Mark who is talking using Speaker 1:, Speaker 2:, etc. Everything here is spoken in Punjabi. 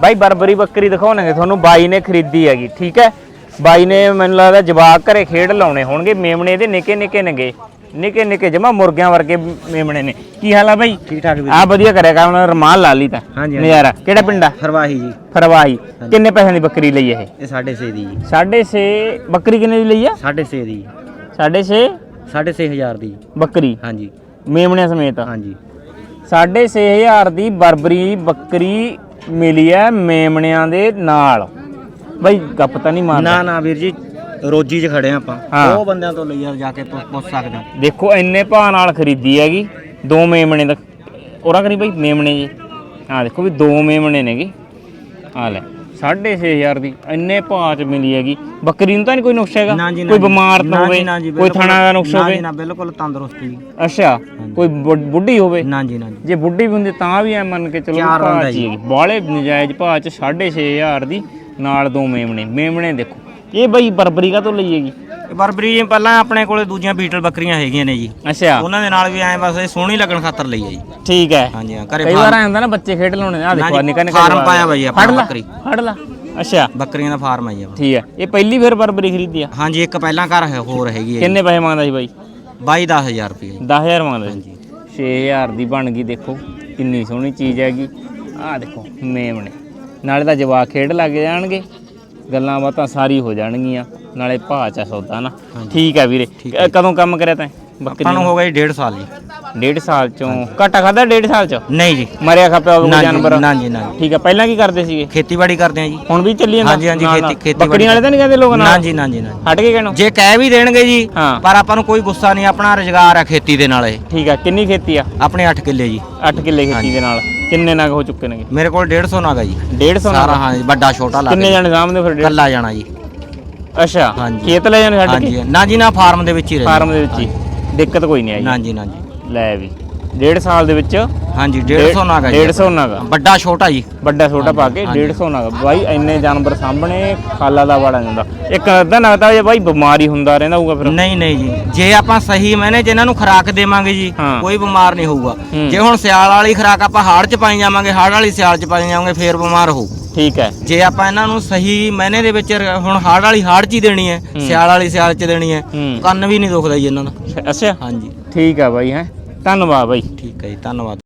Speaker 1: ਬਾਈ ਬਰਬਰੀ ਬੱਕਰੀ ਦਿਖਾਉਣਗੇ ਤੁਹਾਨੂੰ ਬਾਈ ਨੇ ਖਰੀਦੀ ਹੈਗੀ ਠੀਕ ਹੈ? ਬਾਈ ਨੇ ਮੈਨੂੰ ਲੱਗਦਾ ਜਵਾਕ ਘਰੇ ਖੇਡ ਲਾਉਣੇ ਹੋਣਗੇ ਮੇਮਣੇ ਦੇ ਨਿੱਕੇ ਨਿੱਕੇ ਨੇਗੇ। ਨਿੱਕੇ ਨਿੱਕੇ ਜਮਾ ਮੁਰਗਿਆਂ ਵਰਗੇ ਮੇਮਣੇ ਨੇ। ਕੀ ਹਾਲ ਆ ਬਾਈ?
Speaker 2: ਠੀਕ ਠਾਕ ਵੀਰ
Speaker 1: ਆ ਵਧੀਆ ਕਰਿਆ ਕੰਮ ਰਮਾਲ ਲਾ ਲਈ ਤਾਂ।
Speaker 2: ਹਾਂਜੀ, ਹਾਂਜੀ।
Speaker 1: ਨਜ਼ਾਰਾ। ਕਿਹੜਾ ਪਿੰਡ ਆ?
Speaker 2: ਫਰਵਾਹੀ ਜੀ।
Speaker 1: ਫਰਵਾਹੀ। ਕਿੰਨੇ ਪੈਸਿਆਂ ਦੀ ਬੱਕਰੀ ਲਈ ਇਹ?
Speaker 2: ਇਹ 6.5 ਦੀ ਜੀ।
Speaker 1: ਸਾਢੇ ਛੇ। ਬੱਕਰੀ ਕਿੰਨੇ ਦੀ ਲਈ ਆ?
Speaker 2: 6.5 ਦੀ।
Speaker 1: ਸਾਢੇ ਛੇ?
Speaker 2: 6.5000 ਦੀ।
Speaker 1: ਬੱਕਰੀ?
Speaker 2: ਹਾਂਜੀ।
Speaker 1: ਮੇਮਣਿਆਂ ਸਮੇਤ?
Speaker 2: ਹਾਂਜੀ।
Speaker 1: ਸਾਢੇ ਛੇ ਹਜ਼ਾਰ ਦੀ ਬਰਬਰੀ ਬੱਕਰੀ ਮਿਲੀ ਐ ਮੇਮਣਿਆਂ ਦੇ ਨਾਲ। ਬਈ ਗੱਪ ਤਾਂ ਨਹੀਂ ਮਾਰਦਾ।
Speaker 2: ਨਾ ਨਾ ਵੀਰ ਜੀ ਰੋਜੀ 'ਚ ਖੜੇ ਆ ਆਪਾਂ।
Speaker 1: ਹਾਂ।
Speaker 2: ਉਹ ਬੰਦਿਆਂ ਤੋਂ ਲਈ ਆ ਜਾ ਕੇ ਪੁੱਛ ਪੁੱਛ ਸਕਦੇ। ਹਾਂ।
Speaker 1: ਦੇਖੋ ਇੰਨੇ ਭਾਅ ਨਾਲ ਖਰੀਦੀ ਹੈਗੀ ਦੋ ਮੇਮਣੇ ਦਾ ਉਹਰਾ ਕਰੀ ਬਈ ਮੇਮਣੇ ਜੀ। ਆ ਦੇਖੋ ਵੀ ਦੋ ਮੇਮਣੇ ਨੇਗੇ। ਆ ਲੈ। 6500 ਦੀ। ਇੰਨੇ ਭਾਅ ਚ ਮਿਲੀ ਹੈਗੀ। ਬੱਕਰੀ ਨੂੰ ਤਾਂ ਨਹੀਂ ਕੋਈ ਨੁਕਸ ਹੈਗਾ?
Speaker 2: ਨਾ ਜੀ ਨਾ
Speaker 1: ਕੋਈ
Speaker 2: ਜੀ।
Speaker 1: ਬਿਮਾਰ
Speaker 2: ਨਾ
Speaker 1: ਤਾਂ
Speaker 2: ਜੀ,
Speaker 1: ਹੋਵੇ?
Speaker 2: ਨਾ ਜੀ,
Speaker 1: ਕੋਈ
Speaker 2: ਬਿਲਕੁਲ-
Speaker 1: ਥਾਣਾ ਦਾ ਨੁਕਸ
Speaker 2: ਨਾ
Speaker 1: ਹੋਵੇ?
Speaker 2: ਜੀ ਨਾ ਬਿਲਕੁਲ ਤੰਦਰੁਸਤ। ਜੀ
Speaker 1: ਅੱਛਾ ਕੋਈ ਬੁ- ਬੁੱਢੀ ਹੋਵੇ?
Speaker 2: ਨਾ ਜੀ ਨਾ ਜੀ।
Speaker 1: ਜੇ ਬੁੱਢੀ ਵੀ ਹੁੰਦੀ ਤਾਂ ਵੀ ਐ ਮੰਨ ਕੇ ਚਲੋ
Speaker 2: ਚਾਰ
Speaker 1: ਭਾਅ ਚ ਹੀ ਹੈਗੀ। ਬਾਲੇ ਨਜਾਇਜ਼ ਭਾਅ ਚ 6500 ਦੀ ਨਾਲ ਦੋ ਮੇਮਣੇ। ਮੇਮਣੇ ਦੇਖੋ। ਇਹ ਬਈ ਬਰਬਰੀ ਕਾ ਤੋਂ ਲਈ ਹੈਗੀ?
Speaker 2: ਬਰਬਰੀ ਜੀ ਪਹਿਲਾਂ ਆਪਣੇ ਕੋਲੇ ਦੂਜੀਆਂ ਬੀਟਲ ਬੱਕਰੀਆਂ ਹੈਗੀਆਂ ਨੇ ਜੀ।
Speaker 1: ਅੱਛਾ।
Speaker 2: ਉਹਨਾਂ ਦੇ ਨਾਲ ਵੀ ਐਂ ਬਸ ਇਹ ਸੋਹਣੀ ਲੱਗਣ ਖਾਤਰ ਲਈ ਆ ਜੀ।
Speaker 1: ਠੀਕ ਹੈ।
Speaker 2: ਹਾਂਜੀ ਹਾਂ ਘਰੇ
Speaker 1: ਵਾਰ ਆ ਹੁੰਦਾ ਨਾ ਬੱਚੇ ਖੇਡ ਲਾਉਣੇ ਆ ਦੇਖੋ ਨਿੱਕਾ ਨਿੱਕਾ
Speaker 2: ਫਾਰਮ ਪਾਇਆ ਬਾਈ ਆਪਣਾ
Speaker 1: ਫੜ ਲਾ,
Speaker 2: ਬੱਕਰੀ।
Speaker 1: ਫੜ ਲਾ। ਅੱਛਾ।
Speaker 2: ਬੱਕਰੀਆਂ ਦਾ ਫਾਰਮ ਆ ਜੀ ਆਪਣਾ।
Speaker 1: ਠੀਕ ਹੈ। ਇਹ ਪਹਿਲੀ ਫਿਰ ਬਰਬਰੀ ਖਰੀਦੀ ਆ?
Speaker 2: ਹਾਂਜੀ ਇੱਕ ਪਹਿਲਾਂ ਘਰ ਹੈ ਹੋਰ ਹੈਗੀ ਹੈ
Speaker 1: ਕਿੰਨੇ ਪੈਸੇ ਮੰਗਦਾ ਸੀ ਬਾਈ?
Speaker 2: 22 10000 ਰੁਪਏ।
Speaker 1: 10000 ਮੰਗਦਾ ਸੀ? 6000 ਦੀ ਬਣ ਗਈ ਦੇਖੋ ਕਿੰਨੀ ਸੋਹਣੀ ਚੀਜ਼ ਹੈਗੀ। ਆਹ ਦੇਖੋ ਮੇਮਣੇ ਨਾਲੇ ਤਾਂ ਜਵਾਕ ਖੇਡ ਲੱਗ ਜਾਣਗੇ। ਗੱਲਾਂ ਬਾਤਾਂ ਸਾਰੀ ਹੋ ਜਾਣਗੀਆਂ ਨਾਲੇ ਭਾਅ ਚਾ ਸੌਦਾ ਨਾ। ਠੀਕ ਹੈ ਵੀਰੇ। ਕਦੋਂ ਕੰਮ ਕਰਿਆ ਤੈਂ? ਬੱਕਰੀ
Speaker 2: ਆਪਾਂ ਨੂੰ ਹੋ ਗਏ 1.5 ਸਾਲ ਜੀ।
Speaker 1: ਡੇਢ ਸਾਲ ਚੋਂ ਘਾਟਾ ਖਾਦਾ ਡੇਢ ਸਾਲ ਚ?
Speaker 2: ਨਹੀਂ ਜੀ।
Speaker 1: ਮਰਿਆ ਖਪਿਆ ਹੋਵੇ
Speaker 2: ਨਾ
Speaker 1: ਕੋਈ
Speaker 2: ਜੀ,
Speaker 1: ਜਾਨਵਰ।
Speaker 2: ਨਾ ਜੀ ਨਾ ਜੀ।
Speaker 1: ਠੀਕ ਹੈ ਪਹਿਲਾਂ ਕੀ ਕਰਦੇ ਸੀਗੇ?
Speaker 2: ਖੇਤੀਬਾੜੀ ਕਰਦੇ ਆ ਜੀ।
Speaker 1: ਹੁਣ ਵੀ ਚੱਲੀ ਜਾਂਦਾ?
Speaker 2: ਹਾਂਜੀ ਹਾਂਜੀ
Speaker 1: ਨਾਲ
Speaker 2: ਖੇਤੀ। ਖੇਤੀਬਾੜੀ
Speaker 1: ਬੱਕਰੀਆਂ ਵਾਲੇ ਤਾਂ ਨਹੀਂ ਕਹਿੰਦੇ ਲੋਕ
Speaker 2: ਨਾ
Speaker 1: ਨਾਲ
Speaker 2: ਜੀ ਨਾ ਜੀ ਨਾ ਜੀ।
Speaker 1: ਹਟ ਕੇ ਕਹਿਣੋ
Speaker 2: ਜੇ ਕਹਿ ਵੀ ਦੇਣਗੇ ਜੀ
Speaker 1: ਹਾਂ।
Speaker 2: ਪਰ ਆਪਾਂ ਨੂੰ ਕੋਈ ਗੁੱਸਾ ਨਹੀਂ ਆਪਣਾ ਰੁਜ਼ਗਾਰ ਆ ਖੇਤੀ ਦੇ ਨਾਲ ਇਹ।
Speaker 1: ਠੀਕ ਆ ਕਿੰਨੀ ਖੇਤੀ ਆ?
Speaker 2: ਆਪਣੇ 8 ਕਿੱਲੇ ਜੀ।
Speaker 1: 8 ਕਿੱਲੇ ਖੇਤੀ ਦੇ ਨਾਲ। ਕਿੰਨੇ ਨਗ ਹੋ ਚੁੱਕੇ ਨੇਗੇ?
Speaker 2: ਮੇਰੇ ਕੋਲ 150 ਨਾਗਾ ਜੀ।
Speaker 1: 150
Speaker 2: ਸਾਰਾ
Speaker 1: ਨਗ?
Speaker 2: ਹਾਂ ਜੀ ਵੱਡਾ ਛੋਟਾ ਲਾ
Speaker 1: ਕਿੰਨੇ
Speaker 2: ਕੇ।
Speaker 1: ਜਾਣੇ ਸਾਹਮਣੇ ਫਿਰ ਡੇਢ-
Speaker 2: ਕੱਲਾ ਜਾਣਾ ਜੀ।
Speaker 1: ਅੱਛਾ
Speaker 2: ਹਾਂਜੀ।
Speaker 1: ਖੇਤ ਲੈ ਜਾਣੇ ਛੱਡ
Speaker 2: ਹਾਂਜੀ। ਨਾ ਜੀ ਨਾ ਫਾਰਮ ਦੇ ਵਿੱਚ ਹੀ ਰਹੇ
Speaker 1: ਫਾਰਮ ਦੇ ਵਿੱਚ ਹੀ। ਦਿੱਕਤ ਕੋਈ ਨਹੀਂ ਆਈ।
Speaker 2: ਨਾ ਜੀ ਨਾ ਜੀ।
Speaker 1: ਲੈ ਵੀ। ਡੇਢ ਸਾਲ ਦੇ ਵਿੱਚ
Speaker 2: ਹਾਂਜੀ 150 ਨਾਗਾ ਜੀ।
Speaker 1: 150 ਨਗ।
Speaker 2: ਵੱਡਾ ਛੋਟਾ ਜੀ।
Speaker 1: ਵੱਡਾ ਛੋਟਾ ਪਾ ਕੇ
Speaker 2: ਹਾਂਜੀ।
Speaker 1: 150 ਨਗ। ਬਾਈ ਇੰਨੇ ਜਾਨਵਰ ਸਾਹਮਣੇ ਖਾਲਾ ਦਾ ਵਾੜਾ ਜਾਂਦਾ। ਇੱਕ ਅੱਧਾ ਤਾਂ ਜੇ ਬਾਈ ਬਿਮਾਰੀ ਹੁੰਦਾ ਰਹਿੰਦਾ ਹੋਊਗਾ ਫਿਰ।
Speaker 2: ਨਹੀਂ ਨਹੀਂ ਜੀ। ਜੇ ਆਪਾਂ ਸਹੀ ਮੈਨੇ ਜਿਹਨਾਂ ਨੂੰ ਖੁਰਾਕ ਦੇਵਾਂਗੇ ਜੀ। ਕੋਈ ਬਿਮਾਰ ਨਹੀਂ ਹੋਊਗਾ। ਜੇ ਹੁਣ ਸਿਆਲ ਵਾਲੀ ਖੁਰਾਕ ਆਪਾਂ ਹਾੜ ਚ ਪਾਈ ਜਾਵਾਂਗੇ ਹਾੜ ਵਾਲੀ ਸਿਆਲ ਚ ਪਾਈ ਜਾਵਾਂਗੇ ਫੇਰ ਬਿਮਾਰ ਹੋਊ।
Speaker 1: ਠੀਕ ਹੈ।
Speaker 2: ਜੇ ਆਪਾਂ ਇਹਨਾਂ ਨੂੰ ਸਹੀ ਮੈਨੇ ਦੇ ਵਿੱਚ ਹੁਣ ਹਾੜ ਵਾਲੀ ਹਾੜ ਚ ਹੀ ਦੇਣੀ ਹੈ। ਸਿਆਲ ਵਾਲੀ ਸਿਆਲ ਚ ਦੇਣੀ ਹੈ
Speaker 1: ਹੂੰ।
Speaker 2: ਕੰਨ ਵੀ ਨਹੀਂ ਦੁਖਦਾ ਜੀ ਇਹਨਾਂ ਦਾ।
Speaker 1: ਅੱਛਾ।
Speaker 2: ਹਾਂਜੀ।
Speaker 1: ਠੀਕ ਆ ਬਾਈ ਹੈ। ਧੰਨਵਾਦ ਬਾਈ।
Speaker 2: ਠੀਕ ਹੈ ਜੀ ਧੰਨਵਾਦ।